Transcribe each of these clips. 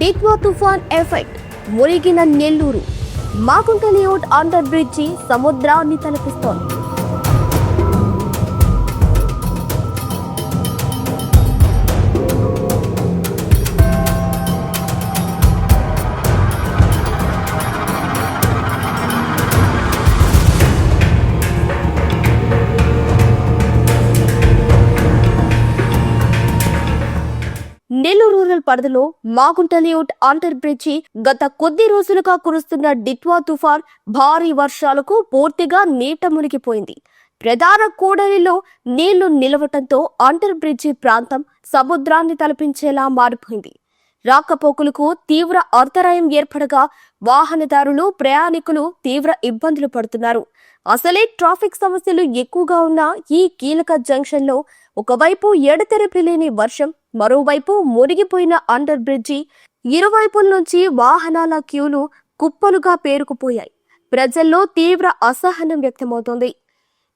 దిత్వా తుఫాన్ effect మురిగిన Nellore. Magunta layout under bridge సముద్రాన్ని తలపిస్తోంది. నెల్లూరు పరిధిలో మాగుంటలియూట్ అంటర్ బ్రిడ్జి గత కొద్ది రోజులుగా కురుస్తున్న డిట్వా తుఫాన్ భారీ వర్షాలకు పూర్తిగా నీట మునిగిపోయింది. ప్రధాన కూడలిలో నీళ్ళు నిలవటంతో అంటర్ బ్రిడ్జి ప్రాంతం సముద్రాన్ని తలపించేలా మారిపోయింది. రాకపోకలకు తీవ్ర అంతరాయం ఏర్పడగా వాహనదారులు ప్రయాణికులు తీవ్ర ఇబ్బందులు పడుతున్నారు. అసలే ట్రాఫిక్ సమస్యలు ఎక్కువగా ఉన్న ఈ కీలక జంక్షన్లో ఒకవైపు ఎడతెరపి లేని వర్షం మరోవైపు మునిగిపోయిన అండర్ బ్రిడ్జి ఇరువైపుల నుంచి వాహనాల క్యూలు కుప్పలుగా పేరుకుపోయాయి. ప్రజల్లో తీవ్ర అసహనం వ్యక్తమవుతోంది.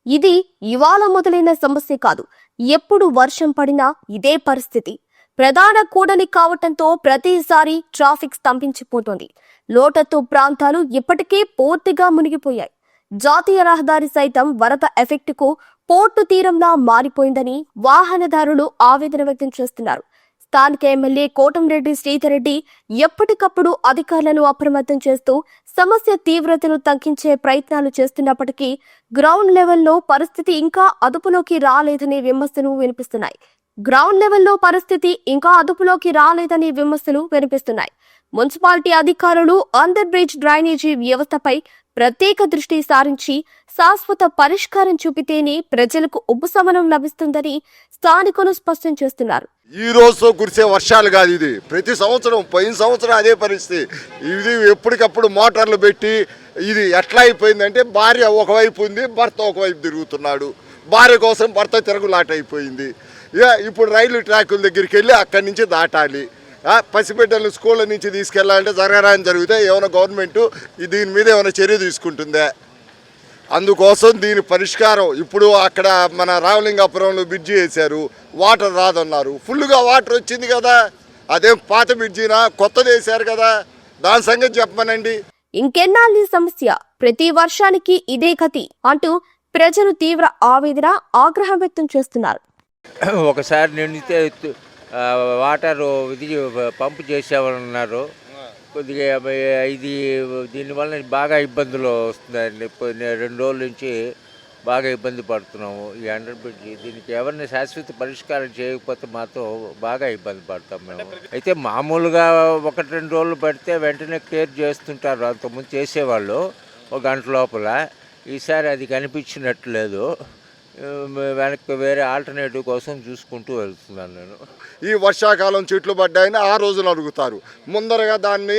ఇది ఇవాళ మొదలైన సమస్య కాదు. ఎప్పుడు వర్షం పడినా ఇదే పరిస్థితి. ప్రధాన కూడలి కావటంతో ప్రతిసారి ట్రాఫిక్ స్తంభించిపోతుంది. లోటత్తు ప్రాంతాలు ఇప్పటికే పూర్తిగా మునిగిపోయాయి. జాతీయ రహదారి సైతం వరద ఎఫెక్ట్కు పోర్టు తీరంలా మారిపోయిందని వాహనదారులు ఆవేదన వ్యక్తం చేస్తున్నారు. స్థానిక ఎమ్మెల్యే కోటంరెడ్డి శ్రీధర్రెడ్డి ఎప్పటికప్పుడు అధికారులను అప్రమత్తం చేస్తూ సమస్య తీవ్రతను తగ్గించే ప్రయత్నాలు చేస్తున్నప్పటికీ గ్రౌండ్ లెవెల్లో పరిస్థితి ఇంకా అదుపులోకి రాలేదనే విమర్శలు వినిపిస్తున్నాయి. గ్రౌండ్ లెవెల్లో పరిస్థితి ఇంకా అదుపులోకి రాలేదనే విమర్శలు వినిపిస్తున్నాయి. మున్సిపాలిటీ అధికారులు అండర్ బ్రిడ్జ్ డ్రైనేజీ వ్యవస్థపై ప్రత్యేక దృష్టి సారించి శాశ్వత పరిష్కారం చూపితేనే ప్రజలకు ఉపశమనం లభిస్తుందని స్థానికులు స్పష్టం చేస్తున్నారు. ఈ రోజు కురిసే వర్షాలు కాదు ఇది. ప్రతి సంవత్సరం పోయిన సంవత్సరం అదే పరిస్థితి. ఇది ఎప్పటికప్పుడు మోటార్లు పెట్టి ఇది ఎట్లా అయిపోయిందంటే భార్య ఒకవైపు ఉంది భర్త ఒకవైపు తిరుగుతున్నాడు. భార్య కోసం భర్త తిరుగులాట అయిపోయింది. ఇప్పుడు రైలు ట్రాకుల దగ్గరికి వెళ్ళి అక్కడి నుంచి దాటాలి. పసిబిడ్డలు స్కూళ్ళ నుంచి తీసుకెళ్ళాలంటే జరగరాని జరిగితే ఏమైనా గవర్నమెంట్ దీని మీద ఏమైనా చర్య తీసుకుంటుందా? అందుకోసం దీని పరిష్కారం ఇప్పుడు అక్కడ మన రామలింగాపురంలో బ్రిడ్జి వేశారు. వాటర్ రాదన్నారు. ఫుల్గా వాటర్ వచ్చింది కదా. అదేం పాత బ్రిడ్జినా? కొత్తది వేశారు కదా. దాని సంగతి చెప్పమనండి. ఇంకెన్నాళ్ళు సమస్య? ప్రతి వర్షానికి ఇదే గతి అంటూ ప్రజలు తీవ్ర ఆవేదన ఆగ్రహం వ్యక్తం చేస్తున్నారు. ఒకసారి నిండితే వాటర్ ఇది పంపు చేసేవాళ్ళన్నారు. కొద్దిగా ఇది దీనివల్ల బాగా ఇబ్బందులు వస్తుందండి రెండు రోజుల నుంచి బాగా ఇబ్బంది పడుతున్నాము. ఈ అండర్ బ్రిడ్జ్ దీనికి ఎవరిని శాశ్వత పరిష్కారం చేయకపోతే మాత్రం బాగా ఇబ్బంది పడతాం మేము. అయితే మామూలుగా ఒకటి రెండు రోజులు పడితే వెంటనే కేర్ చేస్తుంటారు. అంతకుముందు చేసేవాళ్ళు ఒక గంట లోపల. ఈసారి అది కనిపించినట్లేదు వెనక్కి వేరే ఆల్టర్నేటివ్ కోసం చూసుకుంటూ వెళ్తున్నాను నేను. ఈ వర్షాకాలం చెట్లు పడ్డాయని ఆ రోజున అడుగుతారు. ముందరగా దాన్ని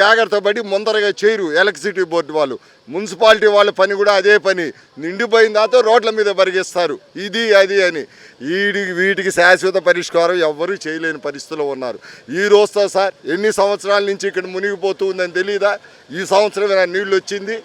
జాగ్రత్త పడి ముందరగా చేయరు ఎలక్ట్రిసిటీ బోర్డు వాళ్ళు. మున్సిపాలిటీ వాళ్ళ పని కూడా అదే పని. నిండిపోయిన తర్వాత రోడ్ల మీద పరిగిస్తారు. ఇది అది అని. వీడి వీటికి శాశ్వత పరిష్కారం ఎవ్వరూ చేయలేని పరిస్థితిలో ఉన్నారు. ఈ రోజుతో సార్ ఎన్ని సంవత్సరాల నుంచి ఇక్కడ మునిగిపోతుందని తెలియదా ఈ సంవత్సరం నీళ్ళు వచ్చింది.